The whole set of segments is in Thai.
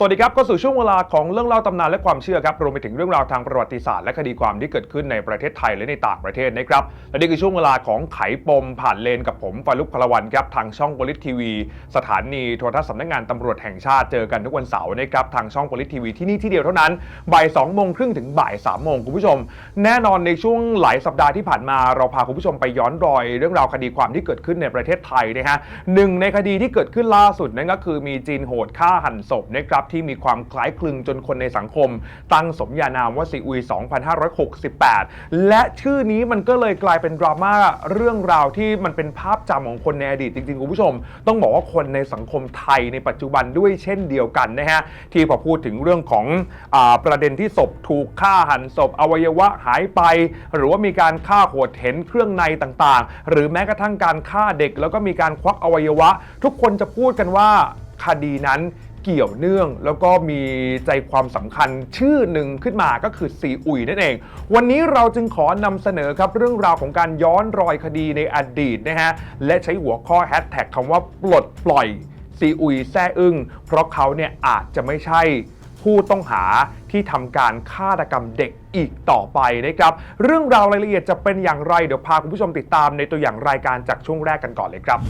สวัสดีครับ ก็สู่ช่วงเวลาของเรื่องเล่าตำนานและความเชื่อครับ รวมไปถึงเรื่องราวทางประวัติศาสตร์และคดีความที่เกิดขึ้นในประเทศไทยและในต่างประเทศนะครับ และนี่คือช่วงเวลาของไขปมผ่านเลนกับผมฟารุกพลวันครับ ทางช่องโพลิทีวี สถานีโทรทัศน์สำนักงานตำรวจแห่งชาติเจอกันทุกวันเสาร์นะครับ ทางช่องโพลิทีวีที่นี่ที่เดียวเท่านั้น บ่ายสองโมงครึ่งถึงบ่ายสามโมงคุณผู้ชม แน่นอนในช่วงหลายสัปดาห์ที่ผ่านมาเราพาคุณผู้ชมไปย้อนรอย เรื่องราวคดีความที่เกิดขึ้นในประเทศไทยนะฮะหนึ่งในคดีที่เกิดขึ้นล่าสุดนั่นก็คือมีจีนโหดฆ่าหันศพนะครับที่มีความคล้ายคลึงจนคนในสังคม ตั้งสมญานามว่าซีอุย 2568 และชื่อนี้มันก็เลยกลายเป็นดราม่าเรื่องราวที่มันเป็นภาพจำของคนในอดีตจริงๆคุณผู้ชม ต้องบอกว่าคนในสังคมไทยในปัจจุบันด้วยเช่นเดียวกันนะฮะที่พอพูดถึงเรื่องของอประเด็นที่ศพถูกฆ่าหันศพอวัยวะหายไป หรือว่ามีการฆ่าโหดเห็นเครื่องในต่างๆ หรือแม้กระทั่งการฆ่าเด็ก แล้วก็มีการควักอวัยวะ ทุกคนจะพูดกันว่าคดีนั้น กี่ยวเนื่อง แล้วก็มีใจความสำคัญชื่อหนึ่งขึ้นมาก็คือซีอุยนั่นเอง วันนี้เราจึงขอนำเสนอครับเรื่องราวของการย้อนรอยคดีในอดีตนะฮะและใช้หัวข้อแฮชแท็กคำว่าปลดปล่อยซีอุยแซ่อึ้งเพราะเขาเนี่ยอาจจะไม่ใช่ผู้ต้องหาที่ทำการฆาตกรรมเด็กอีกต่อไปนะครับ เรื่องราวรายละเอียดจะเป็นอย่างไร เดี๋ยวพาคุณผู้ชมติดตามในตัวอย่างรายการจากช่วงแรกกันก่อนเลยครับ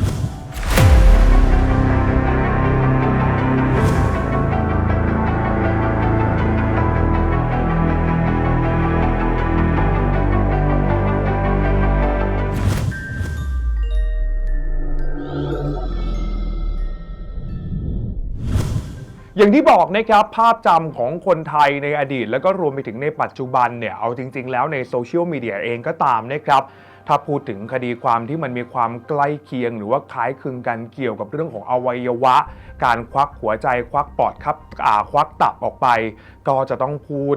อย่างที่บอกนะครับภาพจำของคนไทยในอดีต แล้วก็รวมไปถึงในปัจจุบันเนี่ยเอาจริง ๆ แล้วในโซเชียลมีเดียเองก็ตามนะครับ ถ้าพูดถึงคดีความที่มันมีความใกล้เคียง หรือว่าคล้ายคลึงกันเกี่ยวกับเรื่องของอวัยวะ การควักหัวใจควักปอดครับอ่าควักตับออกไป ก็จะต้องพูด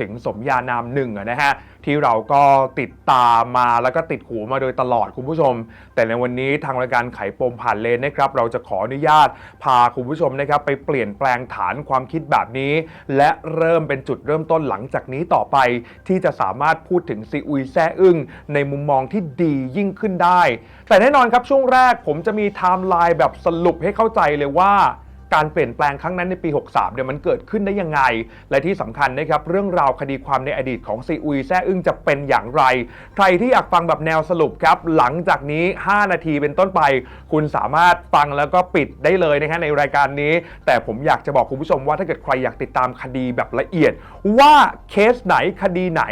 ถึงสมญานามหนึ่งนะฮะที่เราก็ติดตามมาแล้วก็ติดหูมาโดยตลอดคุณผู้ชม แต่ในวันนี้ทางรายการไขปมผ่านเลนนะครับ เราจะขออนุญาตพาคุณผู้ชมนะครับ ไปเปลี่ยนแปลงฐานความคิดแบบนี้ และเริ่มเป็นจุดเริ่มต้นหลังจากนี้ต่อไป ที่จะสามารถพูดถึงซีอุยแซ่อึ้งในมุมมองที่ดียิ่งขึ้นได้ แต่แน่นอนครับช่วงแรกผมจะมีไทม์ไลน์แบบสรุปให้เข้าใจเลยว่า การเปลี่ยนแปลงครั้งนั้นในปี 63 เนี่ยมันเกิดขึ้นได้ยังไง และที่สำคัญนะครับเรื่องราวคดีความในอดีตของซีอุยแซ่อึ้งจะเป็นอย่างไร ใครที่อยากฟังแบบแนวสรุปครับ หลังจากนี้ 5 นาทีเป็นต้นไป คุณสามารถฟังแล้วก็ปิดได้เลยนะฮะในรายการนี้ แต่ผมอยากจะบอกคุณผู้ชมว่าถ้าเกิดใครอยากติดตามคดีแบบละเอียด ว่าเคสไหนคดีไหน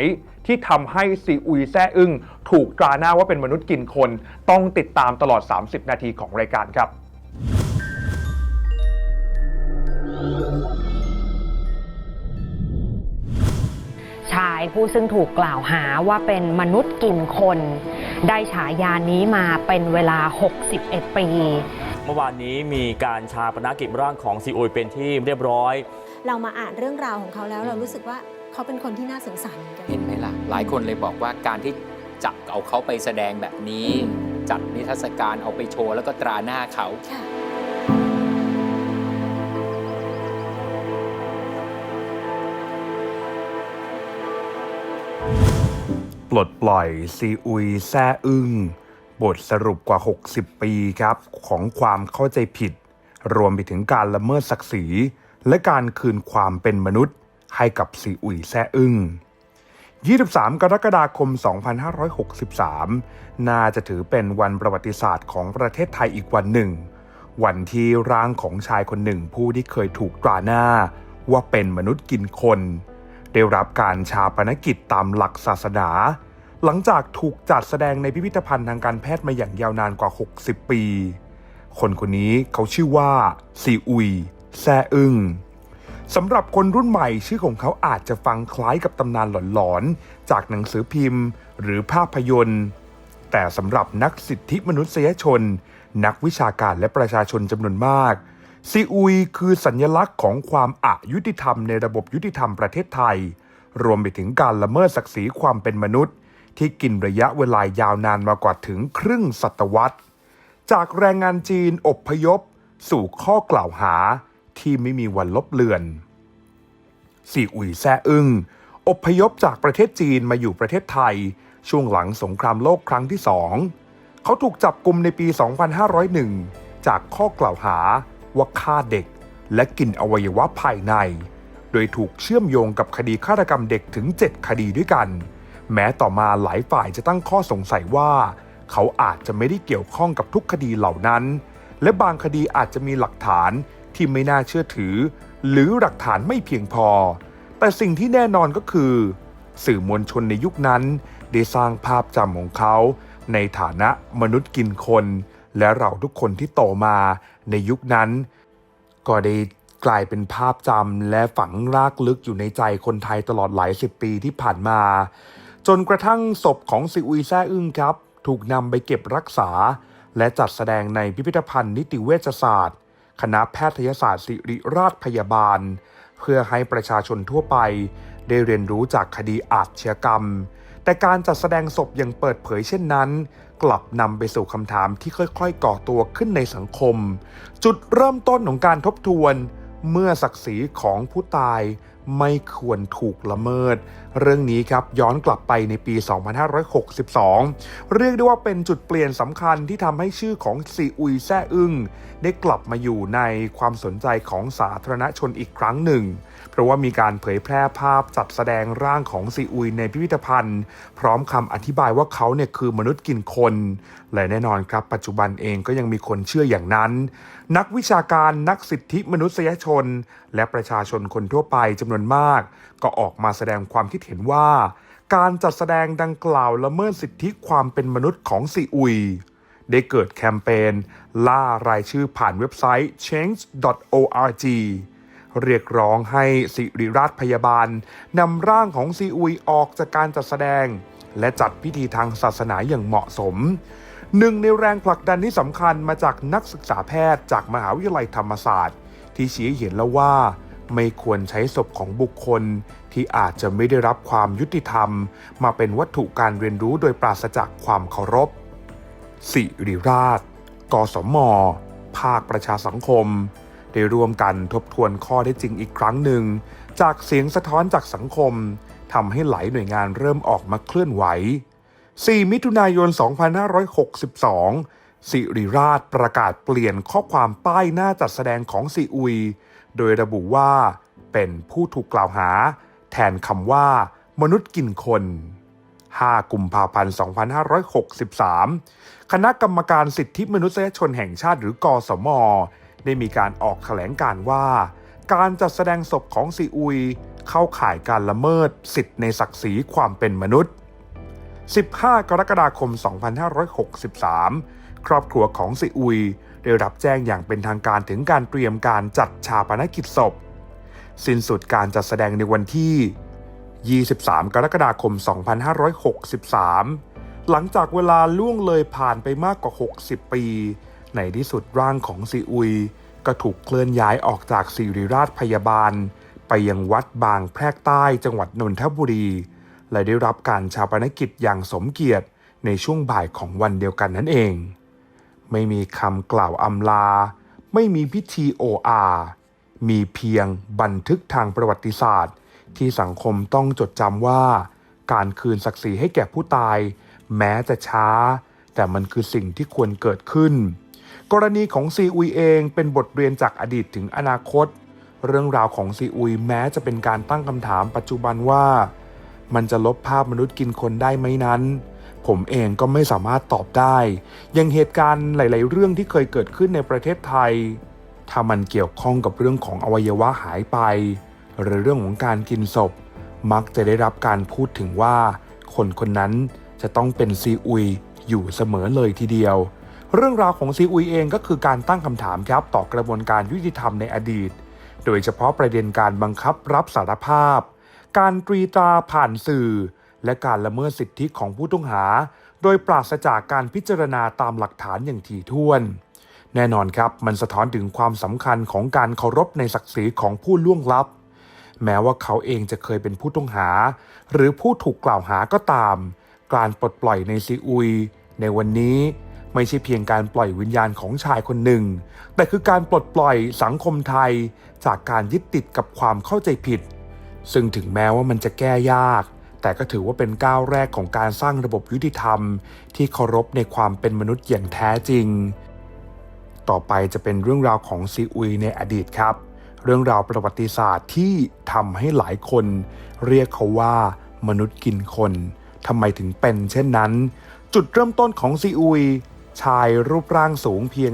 ที่ทำให้ซีอุยแซ่อึ้งถูกตราหน้าว่าเป็นมนุษย์กินคน ต้องติดตามตลอด 30 นาทีของรายการครับ ชายผู้ซึ่งถูกกล่าวหาว่าเป็นมนุษย์กินคน ได้ฉายานี้มาเป็นเวลา 61 ปี เมื่อวานนี้มีการชาปนกิจร่างของซีอุยเป็นที่เรียบร้อย เรามาอ่านเรื่องราวของเขาแล้วเรารู้สึกว่าเขาเป็นคนที่น่าสงสารเหมือนกันเห็นไหมล่ะ หลายคนเลยบอกว่าการที่จับเอาเขาไปแสดงแบบนี้ จัดนิทรรศการเอาไปโชว์แล้วก็ตราหน้าเขา ลดปล่อยซีอุยแซ่อึ้งบทสรุปกว่า 60 ปีครับ ของความเข้าใจผิด รวมไปถึงการละเมิดศักดิ์ศรี และการคืนความเป็นมนุษย์ ให้กับซีอุยแซ่อึ้ง23 กรกฎาคม 2563 น่าจะถือเป็นวันประวัติศาสตร์ของประเทศไทยอีกวันหนึ่ง วันที่ร่างของชายคนหนึ่งผู้ที่เคยถูกตราหน้า ว่าเป็นมนุษย์กินคน ได้รับการชาปนกิจตามหลักศาสนา หลังจากถูกจัดแสดงในพิพิธภัณฑ์ทางการแพทย์มาอย่างยาวนานกว่า 60 ปี คนคนนี้เขาชื่อว่าซีอุย แซอึงสำหรับคนรุ่นใหม่ชื่อของเขาอาจจะฟังคล้ายกับตำนานหลอนๆ จากหนังสือพิมพ์ หรือภาพยนตร์ แต่สำหรับนักสิทธิมนุษยชน นักวิชาการและประชาชนจำนวนมากซีอุยคือสัญลักษณ์ของความอายุติธรรมในระบบยุติธรรมประเทศไทย รวมไปถึงการละเมิดศักดิ์ศรีความเป็นมนุษย์ ที่กินระยะเวลายาวนานมากว่าถึงครึ่งศตวรรษ จากแรงงานจีนอบพยพ สู่ข้อกล่าวหาที่ไม่มีวันลบเลือนซีอุยแซ่อึ้งอบพยพจากประเทศจีนมาอยู่ประเทศไทย ช่วงหลังสงครามโลกครั้งที่สองเขาถูกจับกลุ่มในปี 2501 จากข้อกล่าวหาว่าฆ่าเด็ก และกินอวัยวะภายใน โดยถูกเชื่อมโยงกับคดีฆาตกรรมเด็กถึง 7 คดีด้วยกัน แม้ต่อมาหลายฝ่ายจะตั้งข้อสงสัยว่า เขาอาจจะไม่ได้เกี่ยวข้องกับทุกคดีเหล่านั้น และบางคดีอาจจะมีหลักฐานที่ไม่น่าเชื่อถือ หรือหลักฐานไม่เพียงพอ แต่สิ่งที่แน่นอนก็คือ สื่อมวลชนในยุคนั้น ได้สร้างภาพจำของเขา ในฐานะมนุษย์กินคน และเราทุกคนที่โตมาในยุคนั้น ก็ได้กลายเป็นภาพจำและฝังรากลึกอยู่ในใจคนไทยตลอดหลายสิบปีที่ผ่านมา จนกระทั่งศพของซีอุยแซ่อึ้งครับ ถูกนำไปเก็บรักษา และจัดแสดงในพิพิธภัณฑ์นิติเวชศาสตร์ คณะแพทยศาสตร์ศิริราชพยาบาล เพื่อให้ประชาชนทั่วไป ได้เรียนรู้จากคดีอาชญากรรม แต่การจัดแสดงศพอย่างเปิดเผยเช่นนั้น กลับนำไปสู่คำถามที่ค่อยๆ ก่อตัวขึ้นในสังคม จุดเริ่มต้นของการทบทวน เมื่อศักดิ์ศรีของผู้ตาย ไม่ควรถูกละเมิด เรื่องนี้ครับย้อนกลับไปในปี 2562 เรียกได้ว่าเป็นจุดเปลี่ยนสำคัญที่ทำให้ชื่อของซีอุยแซ่อึ้งได้กลับมาอยู่ในความสนใจของสาธารณชนอีกครั้งหนึ่ง เพราะว่ามีการเผยแพร่ภาพจัดแสดงร่างของซีอุยในพิพิธภัณฑ์ พร้อมคำอธิบายว่าเขาเนี่ยคือมนุษย์กินคน และแน่นอนครับปัจจุบันเองก็ยังมีคนเชื่ออย่างนั้น นักวิชาการนักสิทธิมนุษยชน และประชาชนคนทั่วไปจำนวนมาก ก็ออกมาแสดงความคิดเห็นว่า การจัดแสดงดังกล่าวละเมิดสิทธิความเป็นมนุษย์ของซีอุย ได้เกิดแคมเปญล่ารายชื่อผ่านเว็บไซต์ change.org เรียกร้องให้สิริราชพยาบาลนำร่างของซีอุยออกจากการจัดแสดง และจัดพิธีทางศาสนาอย่างเหมาะสม หนึ่งในแรงผลักดันที่สำคัญมาจากนักศึกษาแพทย์จากมหาวิทยาลัยธรรมศาสตร์ ที่ชี้เห็นแล้วว่า ไม่ควรใช้ศพของบุคคล ที่อาจจะไม่ได้รับความยุติธรรม มาเป็นวัตถุการเรียนรู้โดยปราศจากความเคารพ สิริราช กสม ภาคประชาสังคม ได้ร่วมกันทบทวนข้อได้จริงอีกครั้งหนึ่ง จากเสียงสะท้อนจากสังคมทำให้หลายหน่วยงานเริ่มออกมาเคลื่อนไหว 4 มิถุนายน 2562 สิริราชประกาศเปลี่ยนข้อความป้ายหน้าจัดแสดงของซีอุย โดยระบุว่าเป็นผู้ถูกกล่าวหา แทนคำว่า มนุษย์กินคน 5 กุมภาพันธ์ 2563 คณะกรรมการสิทธิมนุษยชนแห่งชาติหรือกอสม ได้มีการออกแถลงการ์ว่า การจัดแสดงศพของซีอุย เข้าข่ายการละเมิดสิทธิในศักดิ์ศรีความเป็นมนุษย์ 15 กรกฎาคม 2563 ครอบครัวของซีอุย ได้รับแจ้งอย่างเป็นทางการถึงการเตรียมการจัดชาปนกิจศพ สิ้นสุดการจัดแสดงในวันที่ 23 กรกฎาคม 2563 หลังจากเวลาล่วงเลยผ่านไปมากกว่า 60 ปี ในที่สุดร่างของซีอุย ก็ถูกเคลื่อนย้ายออกจากศิริราชพยาบาล ไปยังวัดบางแพรกใต้จังหวัดนนทบุรี และได้รับการชาปนกิจอย่างสมเกียรติในช่วงบ่ายของวันเดียวกันนั่นเอง ไม่มีคำกล่าวอำลา ไม่มีพิธีโออามีเพียงบันทึกทางประวัติศาสตร์ ที่สังคมต้องจดจำว่า การคืนศักดิ์ศรีให้แก่ผู้ตาย แม้จะช้า แต่มันคือสิ่งที่ควรเกิดขึ้น กรณีของซีอุยเองเป็นบทเรียนจากอดีตถึงอนาคต เรื่องราวของซีอุยแม้จะเป็นการตั้งคำถามปัจจุบันว่า มันจะลบภาพมนุษย์กินคนได้ไหมนั้น ผมเองก็ไม่สามารถตอบได้อยังเหตุการณ์หลาย ๆ เรื่องที่เคยเกิดขึ้นในประเทศไทย ถ้ามันเกี่ยวข้องกับเรื่องของอวัยวะหายไป หรือเรื่องของการกินศพ มักจะได้รับการพูดถึงว่า คนคนนั้นจะต้องเป็นซีอุยอยู่เสมอเลยทีเดียว เรื่องราวของซีอุยเองก็คือการตั้งคำถามครับต่อกระบวนการยุติธรรมในอดีต โดยเฉพาะประเด็นการบังคับรับสารภาพ การตรีตราผ่านสื่อ และการละเมิดสิทธิของผู้ต้องหา โดยปราศจากการพิจารณาตามหลักฐานอย่างถี่ถ้วน แน่นอนครับมันสะท้อนถึงความสำคัญของการเคารพในศักดิ์ศรีของผู้ล่วงลับ แม้ว่าเขาเองจะเคยเป็นผู้ต้องหา หรือผู้ถูกกล่าวหาก็ตาม การปลดปล่อยในซีอุย ในวันนี้ไม่ใช่เพียงการปล่อยวิญญาณของชายคนหนึ่ง แต่คือการปลดปล่อยสังคมไทย จากการยึดติดกับความเข้าใจผิด ซึ่งถึงแม้ว่ามันจะแก้ยาก แต่ก็ถือว่าเป็นก้าวแรกของการสร้างระบบยุติธรรม ที่เคารพในความเป็นมนุษย์อย่างแท้จริง ต่อไปจะเป็นเรื่องราวของซีอุยในอดีตครับ เรื่องราวประวัติศาสตร์ที่ทำให้หลายคน เรียกเขาว่ามนุษย์กินคนทำไมถึงเป็นเช่นนั้น จุดเริ่มต้นของซีอุย ชายรูปร่างสูงเพียง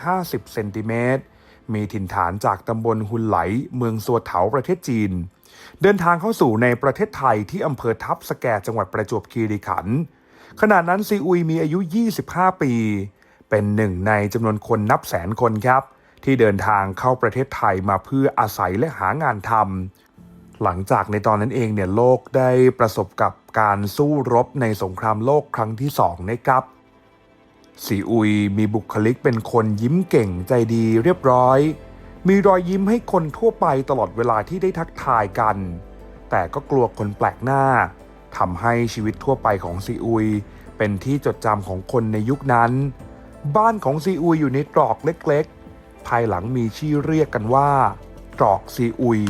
150 เซนติเมตรมีถิ่นฐานจากตำบลฮุนไหล เมืองสัวเถาประเทศจีน เดินทางเข้าสู่ในประเทศไทยที่อำเภอทับสแกจังหวัดประจวบคีรีขันธ์ขณะนั้นซีอุยมีอายุ 25 ปี เป็นหนึ่งในจำนวนคนนับแสนคนครับ ที่เดินทางเข้าประเทศไทยมาเพื่ออาศัยและหางานทำหลังจากในตอนนั้นเองเนี่ยโลกได้ประสบกับการสู้รบในสงครามโลกครั้งที่สองนะครับซีอุยมีบุคลิกเป็นคนยิ้มเก่งใจดีเรียบร้อย มีรอยยิ้มให้คนทั่วไปตลอดเวลาที่ได้ทักทายกัน แต่ก็กลัวคนแปลกหน้าทำให้ชีวิตทั่วไปของซีอุย เป็นที่จดจำของคนในยุคนั้น บ้านของซีอุยอยู่ในตรอกเล็กๆ ภายหลังมีชื่อเรียกกันว่า ตรอกซีอุย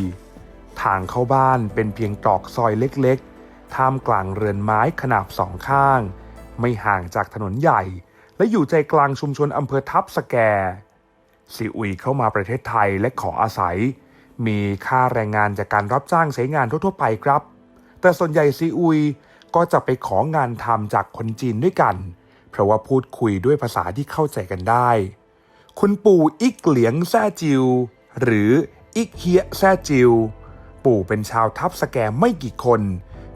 ทางเข้าบ้านเป็นเพียงตรอกซอยเล็กๆ ท่ามกลางเรือนไม้ขนาบสองข้าง ไม่ห่างจากถนนใหญ่ และอยู่ใจกลางชุมชนอำเภอทับสแก ซีอุยเข้ามาประเทศไทยและขออาศัย มีค่าแรงงานจากการรับจ้างใช้งานทั่วๆไปครับ แต่ส่วนใหญ่ซีอุยก็จะไปของานทำจากคนจีนด้วยกัน เพราะว่าพูดคุยด้วยภาษาที่เข้าใจกันได้ คุณปู่อิกเหลียงแซ่จิว หรืออิกเฮียแซ่จิว ปู่เป็นชาวทับสแกไม่กี่คน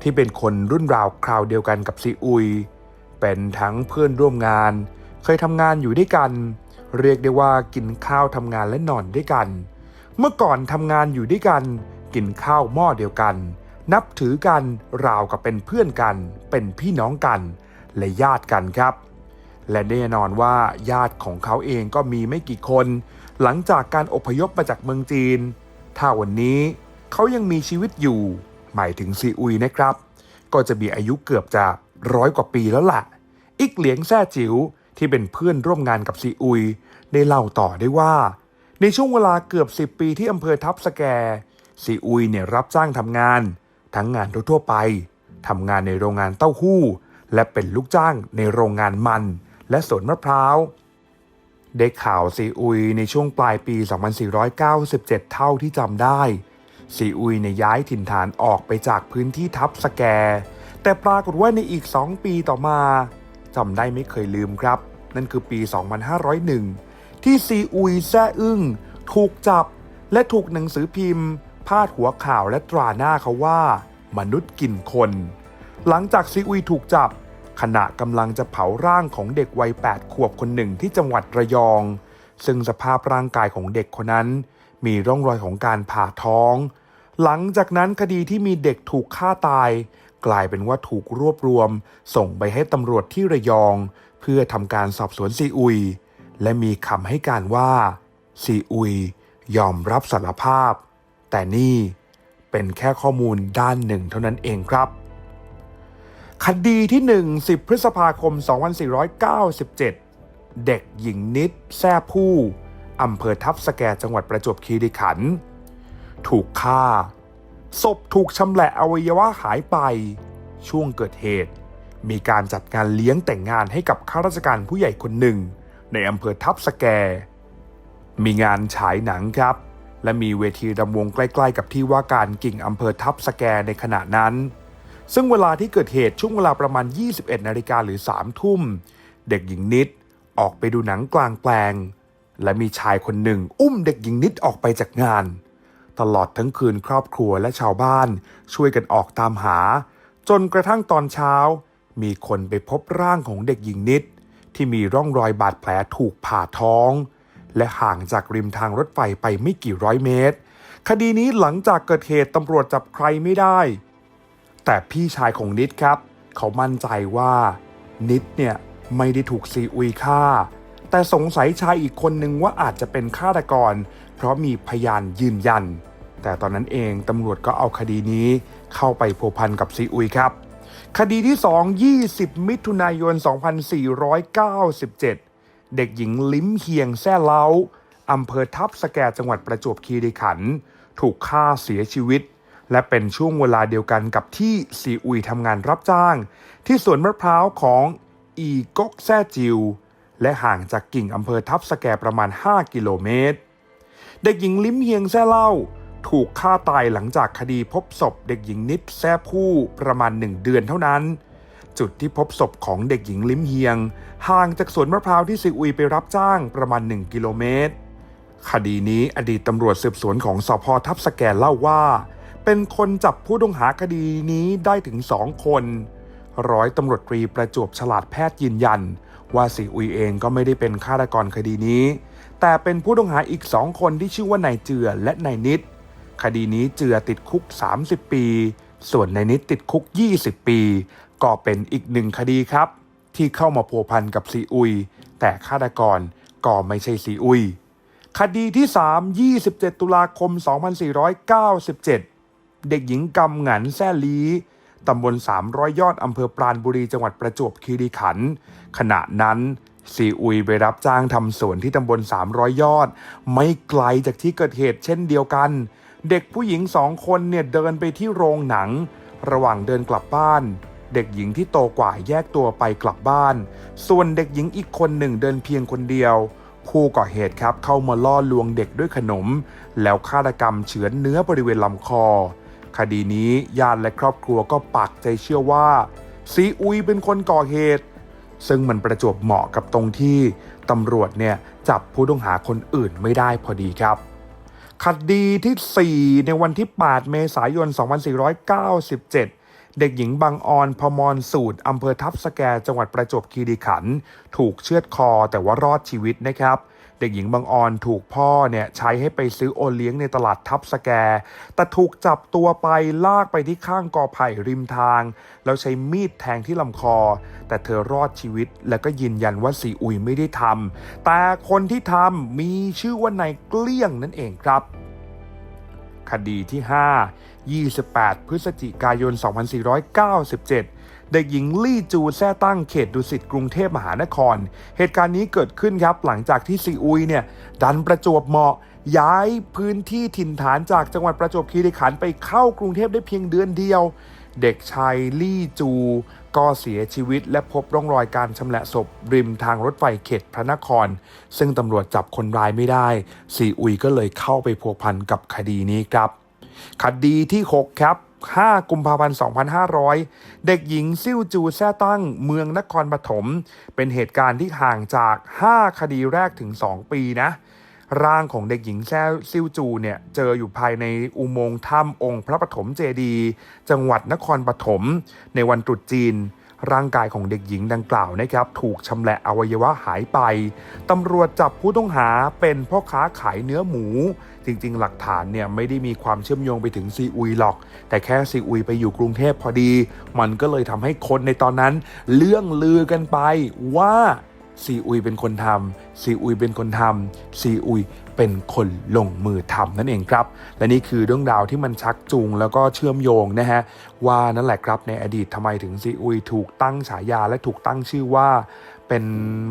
ที่เป็นคนรุ่นราวคราวเดียวกันกับซีอุย เป็นทั้งเพื่อนร่วมงาน เคยทำงานอยู่ด้วยกัน เรียกได้ว่ากินข้าวทำงานและนอนด้วยกัน เมื่อก่อนทำงานอยู่ด้วยกัน กินข้าวหม้อเดียวกัน นับถือกันราวกับเป็นเพื่อนกัน เป็นพี่น้องกัน และญาติกันครับ และแน่นอนว่าญาติของเขาเองก็มีไม่กี่คน หลังจากการอพยพมาจากเมืองจีน ถ้าวันนี้เขายังมีชีวิตอยู่ หมายถึงซีอุยนะครับ ก็จะมีอายุเกือบจะร้อยกว่าปีแล้วล่ะอีกเหลียงแซ่จิ๋ว ที่เป็นเพื่อนร่วมงานกับซีอุย ได้เล่าต่อได้ว่า ในช่วงเวลาเกือบ 10 ปีที่อำเภอทับสแกซีอุยเนี่ยรับจ้างทำงาน ทั้งงานทั่วไปทำงานในโรงงานเต้าหู้ และเป็นลูกจ้างในโรงงานมัน และสวนมะพร้าวได้ข่าวซีอุยในช่วงปลายปี 2497 เท่าที่จำได้ซีอุยเนี่ยย้ายถิ่นฐานออกไปจากพื้นที่ทับสแก แต่ปรากฏว่าในอีก 2 ปีต่อมาจำได้ไม่เคยลืมครับ นั่นคือปี 2501 ที่ซีอุยแซ่อึ้งถูกจับและถูกหนังสือพิมพ์ พาดหัวข่าวและตราหน้าเขาว่า มนุษย์กินคน หลังจากซีอุยถูกจับ ขณะกำลังจะเผาร่างของเด็กวัย 8 ขวบคนหนึ่งที่จังหวัดระยอง ซึ่งสภาพร่างกายของเด็กคนนั้น มีร่องรอยของการผ่าท้อง หลังจากนั้นคดีที่มีเด็กถูกฆ่าตาย กลายเป็นว่าถูกรวบรวม ส่งไปให้ตำรวจที่ระยอง เพื่อทำการสอบสวนซีอุย และมีคำให้การว่าซีอุยยอมรับสารภาพ แต่นี่เป็นแค่ข้อมูลด้านหนึ่งเท่านั้นเองครับ คดีที่ 1 10 พฤษภาคม 2497 เด็กหญิงนิด แซ่ผู้อำเภอทับสแกจังหวัดประจวบคีรีขันธ์ถูกฆ่า ศพถูกชำแหละอวัยวะหายไป ช่วงเกิดเหตุ มีการจัดงานเลี้ยงแต่งงานให้กับข้าราชการผู้ใหญ่คนหนึ่ง ในอำเภอทับสแก มีงานฉายหนังครับ และมีเวทีรำวงใกล้ ๆ กับที่ว่าการกิ่งอำเภอทับสแกในขณะนั้น ซึ่งเวลาที่เกิดเหตุช่วงเวลาประมาณ 21 นาฬิกาหรือ 3 ทุ่ม เด็กหญิงนิดออกไปดูหนังกลางแปลง และมีชายคนหนึ่ง อุ้มเด็กหญิงนิดออกไปจากงาน ตลอดทั้งคืนครอบครัวและชาวบ้าน ช่วยกันออกตามหา จนกระทั่งตอนเช้า มีคนไปพบร่างของเด็กหญิงนิด ที่มีร่องรอยบาดแผลถูกผ่าท้อง และห่างจากริมทางรถไฟไปไม่กี่ร้อยเมตร คดีนี้หลังจากเกิดเหตุตำรวจจับใครไม่ได้ แต่พี่ชายของนิดครับ เขามั่นใจว่า นิดเนี่ยไม่ได้ถูกซีอุยฆ่า แต่สงสัยชายอีกคนนึงว่าอาจจะเป็นฆาตกร เพราะมีพยานยืนยัน แต่ตอนนั้นเองตำรวจก็เอาคดีนี้เข้าไปพัวพันกับซีอุยครับ คดีที่ 2 20 มิถุนายน 2497 เด็กหญิงลิ้มเฮียงแซ่เล้าอำเภอทับสแกจังหวัดประจวบคีรีขันธ์ถูกฆ่าเสียชีวิต และเป็นช่วงเวลาเดียวกันกับที่ซีอุยทำงานรับจ้าง ที่สวนมะพร้าวของอีกกแซ่จิว และห่างจากกิ่งอำเภอทับสแกประมาณ 5 กิโลเมตร เด็กหญิงลิ้มเฮียงแซ่เล่า ถูกฆ่าตายหลังจากคดีพบศพเด็กหญิงนิดแซ่ผู้ประมาณหนึ่งเดือนเท่านั้น จุดที่พบศพของเด็กหญิงลิ้มเฮียง ห่างจากสวนมะพร้าวที่ซีอุยไปรับจ้างประมาณ 1 กิโลเมตร คดีนี้อดีตตำรวจสืบสวนของสพทับสแกนเล่าว่า เป็นคนจับผู้ต้องหาคดีนี้ได้ถึงสองคนร้อยตำรวจตรีประจวบฉลาดแพทย์ยืนยัน ว่าซีอุยเองก็ไม่ได้เป็นฆาตกรคดีนี้ แต่เป็นผู้ต้องหาอีกสองคนที่ชื่อว่านายเจือและนายนิด คดีนี้เจือติดคุก 30 ปี ส่วนในนิดติดคุก 20 ปี ก็เป็นอีกหนึ่งคดีครับ ที่เข้ามาพัวพันกับซีอุย แต่ฆาตกรก็ไม่ใช่ซีอุย คดีที่ 3 27 ตุลาคม 2497 เด็กหญิงกำหงันแซ่ลีตำบล300 ยอดอำเภอปราณบุรีจังหวัดประจวบคีรีขันธ์ขณะนั้นซีอุยไปรับจ้างทำสวนที่ตำบล300 ยอด ไม่ไกลจากที่เกิดเหตุเช่นเดียวกัน เด็กผู้หญิงสองคนเนี่ยเดินไปที่โรงหนัง ระหว่างเดินกลับบ้าน เด็กหญิงที่โตกว่าแยกตัวไปกลับบ้าน ส่วนเด็กหญิงอีกคนหนึ่งเดินเพียงคนเดียว ผู้ก่อเหตุครับเข้ามาล่อลวงเด็กด้วยขนม แล้วฆาตกรรมเฉือนเนื้อบริเวณลำคอ คดีนี้ญาติและครอบครัวก็ปักใจเชื่อว่า ซีอุยเป็นคนก่อเหตุซึ่งมันประจวบเหมาะกับตรงที่ตำรวจเนี่ยจับผู้ต้องหาคนอื่นไม่ได้พอดีครับ คดีที่ 4 ในวันที่ 8 เมษายน 2497 เด็กหญิงบางออนพมรสูตรอำเภอทับสแกจังหวัดประจวบคีรีขันธ์ถูกเชือดคอแต่ว่ารอดชีวิตนะครับ เด็กหญิงบางออนถูกพ่อเนี่ยใช้ให้ไปซื้อโอเลี้ยงในตลาดทับสแก แต่ถูกจับตัวไปลากไปที่ข้างกอไผ่ริมทาง แล้วใช้มีดแทงที่ลำคอ แต่เธอรอดชีวิตและก็ยืนยันว่าซีอุยไม่ได้ทำแต่คนที่ทำมีชื่อว่านายเกลี้ยงนั่นเองครับคดีที่ 5 28 พฤศจิกายน 2497 เด็กหญิงลี่จูแซ่ตั้งเขตดุสิตกรุงเทพมหานคร เหตุการณ์นี้เกิดขึ้นครับหลังจากที่ซีอุยเนี่ยดันประจวบเหมาะย้ายพื้นที่ถิ่นฐานจากจังหวัดประจวบคีรีขันธ์ไปเข้ากรุงเทพได้เพียงเดือนเดียว เด็กชายลี่จู ก็เสียชีวิตและพบร่องรอยการชำแหละศพริมทางรถไฟเขตพระนคร ซึ่งตำรวจจับคนร้ายไม่ได้ซีอุยก็เลยเข้าไปพัวพันกับคดีนี้ครับ คดีที่ 6 ครับ 5 กุมภาพันธ์ 2500 เด็กหญิงซิ่วจูแซ่ตั้งเมืองนครปฐม เป็นเหตุการณ์ที่ห่างจาก 5 คดีแรกถึง 2 ปีนะ ร่างของเด็กหญิงแซ่ซิ่วจูเนี่ยเจออยู่ภายในอุโมงค์ถ้ำองค์พระปฐมเจดี จังหวัดนครปฐม ในวันตรุษจีนร่างกายของเด็กหญิงดังกล่าวนะครับ ถูกชำแหละอวัยวะหายไป ตำรวจจับผู้ต้องหาเป็นพ่อค้าขายเนื้อหมู จริงๆ หลักฐานเนี่ยไม่ได้มีความเชื่อมโยงไปถึงซีอุยหรอก แต่แค่ซีอุยไปอยู่กรุงเทพพอดี มันก็เลยทำให้คนในตอนนั้น เรื่องลือกันไปว่าซีอุยเป็นคนทำซีอุยเป็นคนทำซีอุยเป็นคนลงมือทำนั่นเองครับ และนี่คือเรื่องราวที่มันชักจูงแล้วก็เชื่อมโยงนะฮะว่านั่นแหละครับในอดีตทำไมถึงซีอุยถูกตั้งฉายาและถูกตั้งชื่อว่า เป็น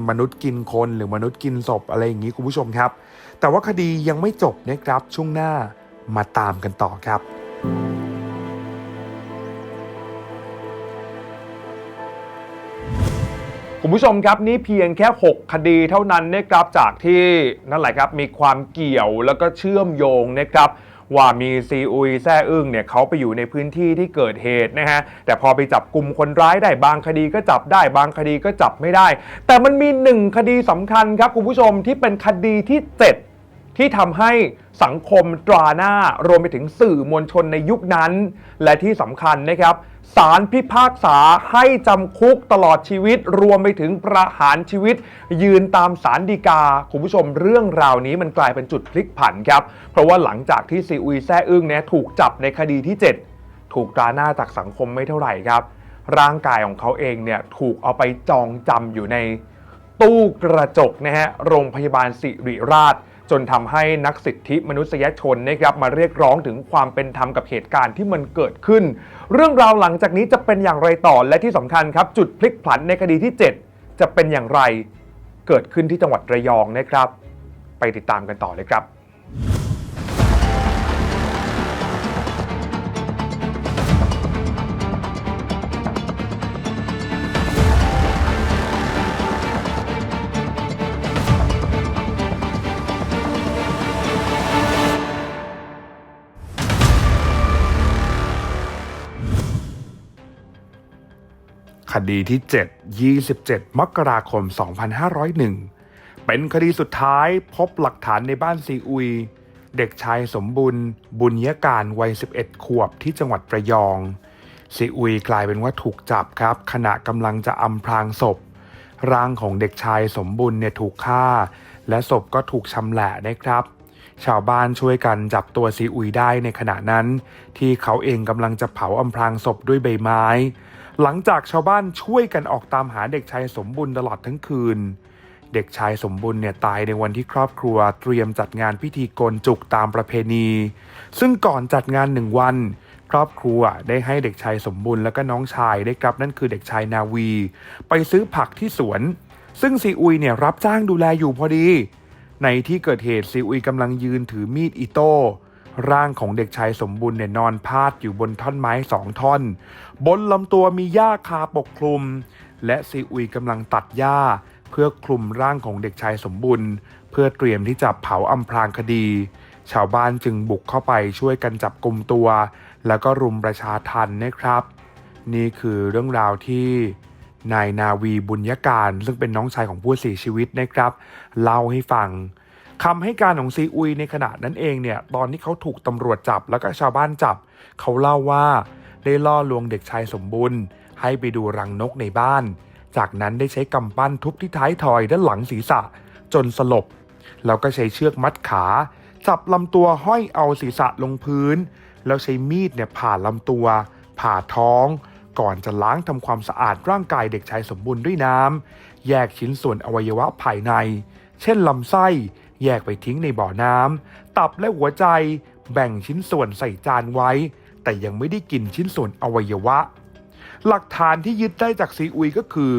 มนุษย์กินคนหรือมนุษย์กินศพอะไรอย่างนี้คุณผู้ชมครับ แต่ว่าคดียังไม่จบนะครับช่วงหน้ามาตามกันต่อครับ คุณผู้ชมครับนี่เพียงแค่ 6 คดีเท่านั้นนะครับจากที่นั่นแหละครับมีความเกี่ยวแล้วก็เชื่อมโยงนะครับ ว่ามีซีอุยแซ่อึ้งเนี่ยเขาไปอยู่ในพื้นที่ที่เกิดเหตุนะฮะแต่พอไปจับกลุ่มคนร้ายได้บางคดีก็จับได้บางคดีก็จับไม่ได้ แต่มันมีหนึ่งคดีสำคัญครับคุณผู้ชมที่เป็นคดีที่เจ็ดที่ทำให้สังคมตราหน้ารวมไปถึงสื่อมวลชนในยุคนั้น และที่สำคัญนะครับ ศาลพิพากษาให้จำคุกตลอดชีวิต รวมไปถึงประหารชีวิต ยืนตามศาลฎีกา คุณผู้ชมเรื่องราวนี้มันกลายเป็นจุดพลิกผันครับ เพราะว่าหลังจากที่ซีอุยแซ่อึ้งเนี่ยถูกจับในคดีที่ 7 ถูกตราหน้าจากสังคมไม่เท่าไหร่ครับ ร่างกายของเขาเองเนี่ยถูกเอาไปจองจำอยู่ในตู้กระจกนะฮะโรงพยาบาลสิริราช จนทำให้นักสิทธิมนุษยชนนะครับมาเรียกร้องถึงความเป็นธรรมกับเหตุการณ์ที่มันเกิดขึ้น เรื่องราวหลังจากนี้จะเป็นอย่างไรต่อและที่สำคัญครับ จุดพลิกผันในคดีที่ 7 จะเป็นอย่างไร เกิดขึ้นที่จังหวัดระยองนะครับ ไปติดตามกันต่อเลยครับ คดีที่ 7 27 มกราคม 2501 เป็นคดีสุดท้ายพบหลักฐานในบ้านซีอุย เด็กชายสมบุญ บุญยการวัย 11 ขวบที่จังหวัดระยอง ซีอุยกลายเป็นว่าถูกจับครับ ขณะกำลังจะอำพรางศพ ร่างของเด็กชายสมบุญเนี่ยถูกฆ่า และศพก็ถูกชำแหละนะครับชาวบ้านช่วยกันจับตัวซีอุยได้ในขณะนั้น ที่เขาเองกำลังจะเผาอำพรางศพด้วยใบไม้ หลังจากชาวบ้านช่วยกันออกตามหาเด็กชายสมบุญตลอดทั้งคืน เด็กชายสมบุญเนี่ยตายในวันที่ครอบครัวเตรียมจัดงานพิธีโกนจุกตามประเพณี ซึ่งก่อนจัดงานหนึ่งวัน ครอบครัวได้ให้เด็กชายสมบุญและก็น้องชายได้ครับนั่นคือเด็กชายนาวี ไปซื้อผักที่สวน ซึ่งซีอุยเนี่ยรับจ้างดูแลอยู่พอดี ในที่เกิดเหตุซีอุยกำลังยืนถือมีดอิโต้ ร่างของเด็กชายสมบุญเนี่ยนอนพาดอยู่บนท่อนไม้สองท่อน บนลำตัวมีหญ้าคาปกคลุม และซีอุยกำลังตัดหญ้า เพื่อคลุมร่างของเด็กชายสมบุญเพื่อเตรียมที่จะเผาอำพรางคดี ชาวบ้านจึงบุกเข้าไปช่วยกันจับกลุ่มตัว แล้วก็รุมประชาทันนะครับ นี่คือเรื่องราวที่นายนาวีบุญยการ ซึ่งเป็นน้องชายของผู้เสียชีวิตนะครับ เล่าให้ฟัง คำให้การของซีอุยในขณะนั้นเองเนี่ยตอนที่เขาถูกตำรวจจับแล้วก็ชาวบ้านจับ เขาเล่าว่าได้ล่อลวงเด็กชายสมบุญให้ไปดูรังนกในบ้าน จากนั้นได้ใช้กำปั้นทุบที่ท้ายทอยด้านหลังศีรษะ จนสลบ แล้วก็ใช้เชือกมัดขา จับลำตัวห้อยเอาศีรษะลงพื้น แล้วใช้มีดเนี่ยผ่าลำตัว ผ่าท้อง ก่อนจะล้างทำความสะอาดร่างกายเด็กชายสมบูรณ์ด้วยน้ำแยกชิ้นส่วนอวัยวะภายใน เช่นลำไส้ แยกไปทิ้งในบ่อน้ำตับและหัวใจแบ่งชิ้นส่วนใส่จานไว้ แต่ยังไม่ได้กินชิ้นส่วนอวัยวะ หลักฐานที่ยึดได้จากซีอุยก็คือ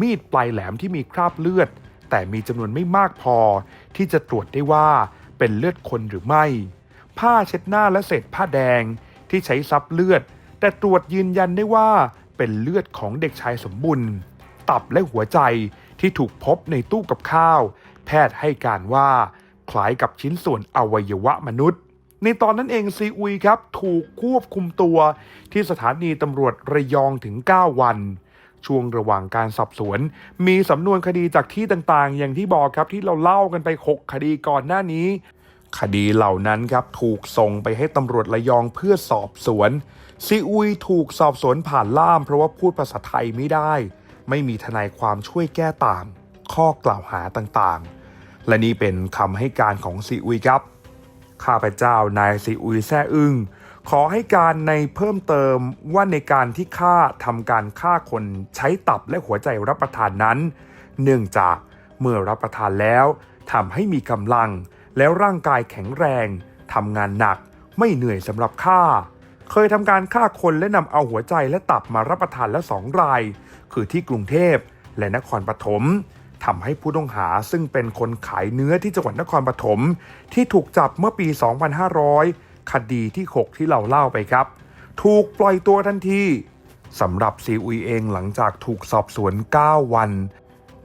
มีดปลายแหลมที่มีคราบเลือด แต่มีจำนวนไม่มากพอ ที่จะตรวจได้ว่าเป็นเลือดคนหรือไม่ ผ้าเช็ดหน้าและเศษผ้าแดงที่ใช้ซับเลือด แต่ตรวจยืนยันได้ว่าเป็นเลือดของเด็กชายสมบุญ ตับและหัวใจที่ถูกพบในตู้กับข้าว พทย์ให้การว่าคล้ายกับชิ้นส่วนอวัยวะมนุษย์ ในตอนนั้นเองซีอุยครับถูกควบคุมตัว ที่สถานีตำรวจระยองถึง 9 วัน ช่วงระหว่างการสอบสวน มีสำนวนคดีจากที่ต่างๆ อย่างที่บอกครับที่เราเล่ากันไป 6 คดีก่อนหน้านี้ คดีเหล่านั้นครับถูกส่งไปให้ตำรวจระยองเพื่อสอบสวนซีอุยถูกสอบสวนผ่านล่าม เพราะว่าพูดภาษาไทยไม่ได้ ไม่มีทนายความช่วยแก้ต่าง ข้อกล่าวหาต่างๆ และนี่เป็นคำให้การของซีอุยครับ ข้าพเจ้านายซีอุยแซ่อึ้งขอให้การในเพิ่มเติมว่าในการที่ข้าทำการฆ่าคนใช้ตับและหัวใจรับประทานนั้น เนื่องจากเมื่อรับประทานแล้วทำให้มีกำลัง แล้วร่างกายแข็งแรงทำงานหนัก ไม่เหนื่อยสำหรับข้าเคยทำการฆ่าคนและนำเอาหัวใจและตับมารับประทานแล้วสองราย คือที่กรุงเทพและนครปฐม ทำให้ผู้ต้องหาซึ่งเป็นคนขายเนื้อที่จังหวัดนครปฐมที่ถูกจับเมื่อปี 2500 คดีที่ 6 ที่เราเล่าไปครับ ถูกปล่อยตัวทันทีสำหรับซีอุยเองหลังจากถูกสอบสวน 9 วัน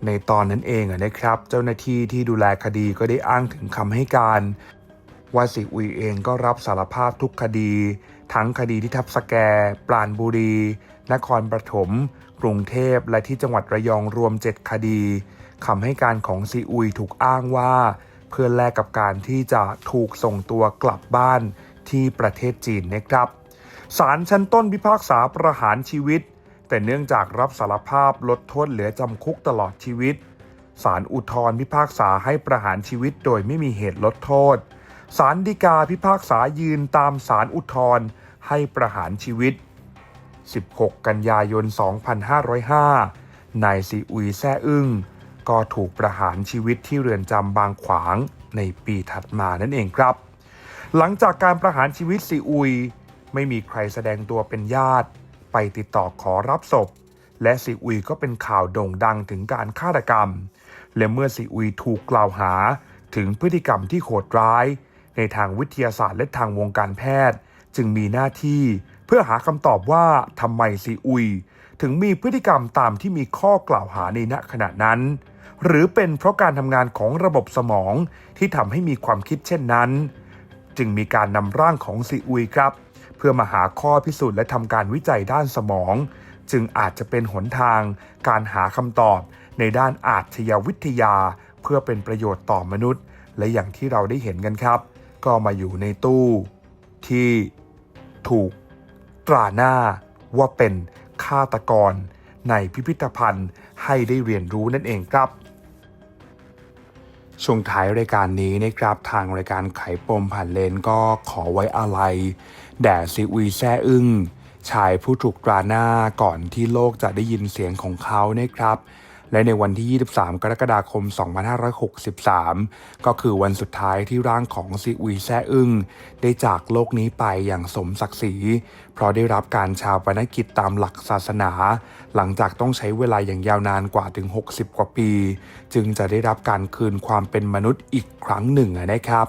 ในตอนนั้นเองนะครับ เจ้าหน้าที่ที่ดูแลคดีก็ได้อ้างถึงคำให้การว่าซีอุยเองก็รับสารภาพทุกคดี ทั้งคดีที่ทับสแก ปราณบุรี นครปฐมกรุงเทพและที่จังหวัดระยองรวม 7 คดี คำให้การของซีอุยถูกอ้างว่า เพื่อแลกกับการที่จะถูกส่งตัวกลับบ้านที่ประเทศจีนนะครับศาลชั้นต้นพิพากษาประหารชีวิต แต่เนื่องจากรับสารภาพลดโทษเหลือจำคุกตลอดชีวิตศาลอุทธรพิพากษาให้ประหารชีวิตโดยไม่มีเหตุลดโทษศาลฎีกาพิพากษายืนตามศาลอุทธรให้ประหารชีวิต 16 กันยายน 2505 นายซีอุยแซ่อึ้ง ก็ถูกประหารชีวิตที่เรือนจำบางขวางในปีถัดมานั่นเองครับ หลังจากการประหารชีวิตซีอุย ไม่มีใครแสดงตัวเป็นญาติ ไปติดต่อขอรับศพ และซีอุยก็เป็นข่าวโด่งดังถึงการฆาตกรรม และเมื่อซีอุยถูกกล่าวหาถึงพฤติกรรมที่โหดร้าย ในทางวิทยาศาสตร์และทางวงการแพทย์ จึงมีหน้าที่เพื่อหาคำตอบว่าทำไมซีอุย ถึงมีพฤติกรรมตามที่มีข้อกล่าวหาในณขณะนั้น หรือเป็นเพราะการทำงานของระบบสมองที่ทำให้มีความคิดเช่นนั้น จึงมีการนำร่างของซีอุยครับ เพื่อมาหาข้อพิสูจน์และทำการวิจัยด้านสมอง จึงอาจจะเป็นหนทาง การหาคำตอบ ในด้านอาชญาวิทยา เพื่อเป็นประโยชน์ต่อมนุษย์ และอย่างที่เราได้เห็นกันครับ ก็มาอยู่ในตู้ ที่ถูกตราหน้าว่าเป็นฆาตกรในพิพิธภัณฑ์ให้ได้เรียนรู้นั่นเองครับ ช่วงท้ายรายการนี้นะครับทางรายการไขปมผ่านเลนก็ขอไว้อาลัยแด่ซีอุยแซ่อึ้งชายผู้ถูกตราหน้าก่อนที่โลกจะได้ยินเสียงของเขานะครับ และในวันที่ 23 กรกฎาคม 2563 ก็คือวันสุดท้ายที่ร่างของซีอุยแซ่อึ้งได้จากโลกนี้ไปอย่างสมศักดิ์ศรี เพราะได้รับการชาปนกิจตามหลักศาสนา หลังจากต้องใช้เวลาอย่างยาวนานกว่าถึง 60 กว่าปี จึงจะได้รับการคืนความเป็นมนุษย์อีกครั้งหนึ่งนะครับ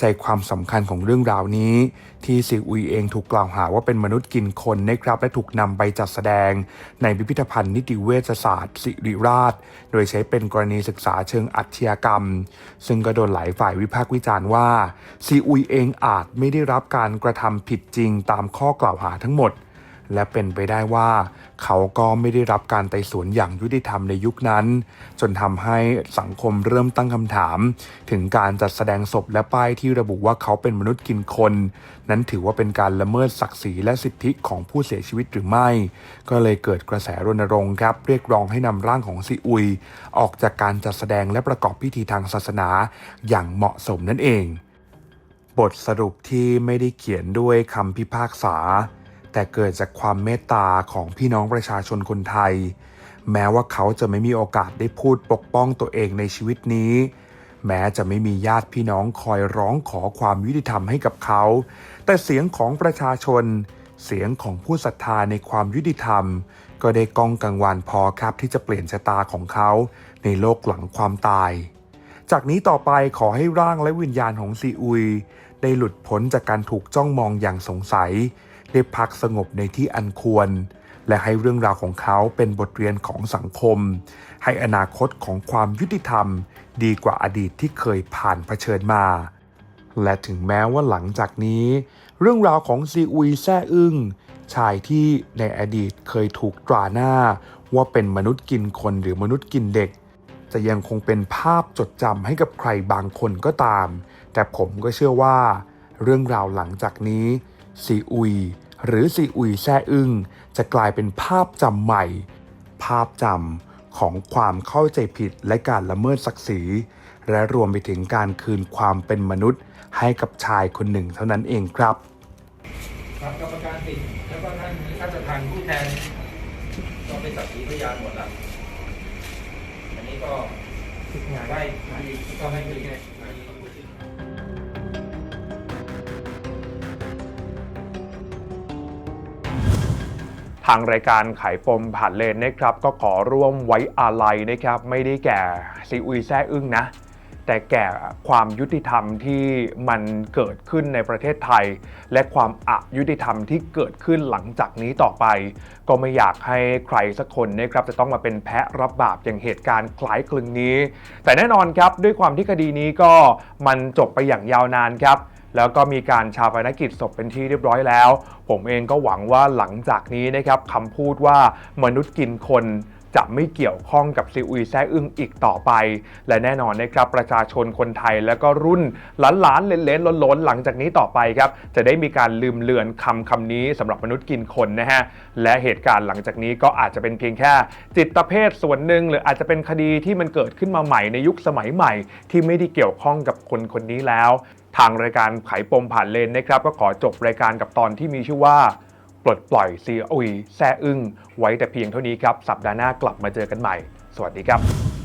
ใจความสำคัญของเรื่องราวนี้ ที่ซีอุยเองถูกกล่าวหาว่าเป็นมนุษย์กินคนนะครับและถูกนำไปจัดแสดง ในพิพิธภัณฑ์นิติเวชศาสตร์สิริราช โดยใช้เป็นกรณีศึกษาเชิงอาชญากรรม ซึ่งก็โดนหลายฝ่ายวิพากษ์วิจารณ์ว่าซีอุยเองอาจไม่ได้รับการกระทำผิดจริงตามข้อกล่าวหาทั้งหมด และเป็นไปได้ว่า เขาก็ไม่ได้รับการไต่สวนอย่างยุติธรรมในยุคนั้น จนทำให้สังคมเริ่มตั้งคำถาม ถึงการจัดแสดงศพและป้ายที่ระบุว่าเขาเป็นมนุษย์กินคน นั้นถือว่าเป็นการละเมิดศักดิ์ศรีและสิทธิของผู้เสียชีวิตหรือไม่ ก็เลยเกิดกระแสรณรงค์ครับ เรียกร้องให้นำร่างของซีอุย ออกจากการจัดแสดงและประกอบพิธีทางศาสนาอย่างเหมาะสมนั่นเอง บทสรุปที่ไม่ได้เขียนด้วยคำพิพากษา แต่เกิดจากความเมตตาของพี่น้องประชาชนคนไทย แม้ว่าเขาจะไม่มีโอกาสได้พูดปกป้องตัวเองในชีวิตนี้ แม้จะไม่มีญาติพี่น้องคอยร้องขอความยุติธรรมให้กับเขา แต่เสียงของประชาชน เสียงของผู้ศรัทธาในความยุติธรรม ก็ได้ก้องกังวานพอครับที่จะเปลี่ยนชะตาของเขา ในโลกหลังความตายจากนี้ต่อไปขอให้ร่างและวิญญาณของซีอุย ได้หลุดพ้นจากการถูกจ้องมองอย่างสงสัย ได้พักสงบในที่อันควร และให้เรื่องราวของเขาเป็นบทเรียนของสังคม ให้อนาคตของความยุติธรรม ดีกว่าอดีตที่เคยผ่านเผชิญมา และถึงแม้ว่าหลังจากนี้ เรื่องราวของซีอุยแซ่อึ้งชายที่ในอดีตเคยถูกตราหน้า ว่าเป็นมนุษย์กินคนหรือมนุษย์กินเด็ก จะยังคงเป็นภาพจดจำให้กับใครบางคนก็ตาม แต่ผมก็เชื่อว่า เรื่องราวหลังจากนี้ซีอุย หรือซีอุยแซ่อึ้งจะกลายเป็นภาพจำใหม่ ภาพจำของความเข้าใจผิดและการละเมิดศักดิ์ศรี และรวมไปถึงการคืนความเป็นมนุษย์ให้กับชายคนหนึ่งเท่านั้นเองครับ ครับกรรมการสิทธิ์แล้วก็ท่านข้าราชการผู้แทนก็เป็นสักขีพยานหมดแล้วอันนี้ก็งานได้ก็ให้มี ทางรายการไขปมผ่านเลนนะครับ ก็ขอร่วมไว้อาลัยนะครับ ไม่ได้แก่ซีอุยแซ่อึ้งนะ แต่แก่ความยุติธรรมที่มันเกิดขึ้นในประเทศไทย และความอายุติธรรมที่เกิดขึ้นหลังจากนี้ต่อไป ก็ไม่อยากให้ใครสักคนนะครับ จะต้องมาเป็นแพะรับบาปอย่างเหตุการณ์คล้ายคลึงนี้ แต่แน่นอนครับด้วยความที่คดีนี้ก็มันจบไปอย่างยาวนานครับ แล้วก็มีการชาปนกิจศพเป็นที่เรียบร้อยแล้ว ผมเองก็หวังว่าหลังจากนี้นะครับคำพูดว่ามนุษย์กินคนจะไม่เกี่ยวข้องกับซีอุยแซ่อึ้งอีกต่อไป และแน่นอนนะครับประชาชนคนไทยแล้วก็รุ่นหลานๆเลนๆล้นๆหลังจากนี้ต่อไปครับจะได้มีการลืมเลือนคำคำนี้สำหรับมนุษย์กินคนนะฮะและเหตุการณ์หลังจากนี้ก็อาจจะเป็นเพียงแค่ จิตเภทส่วนหนึ่งหรืออาจจะเป็นคดีที่มันเกิดขึ้นมาใหม่ในยุคสมัยใหม่ ที่ไม่ได้เกี่ยวข้องกับคนคนนี้แล้ว ทางรายการไขปมผ่านเลนนะครับ ก็ขอจบรายการกับตอนที่มีชื่อว่า ปลดปล่อยซีอุยแซ่อึ้งไว้แต่เพียงเท่านี้ครับ สัปดาห์หน้ากลับมาเจอกันใหม่ สวัสดีครับ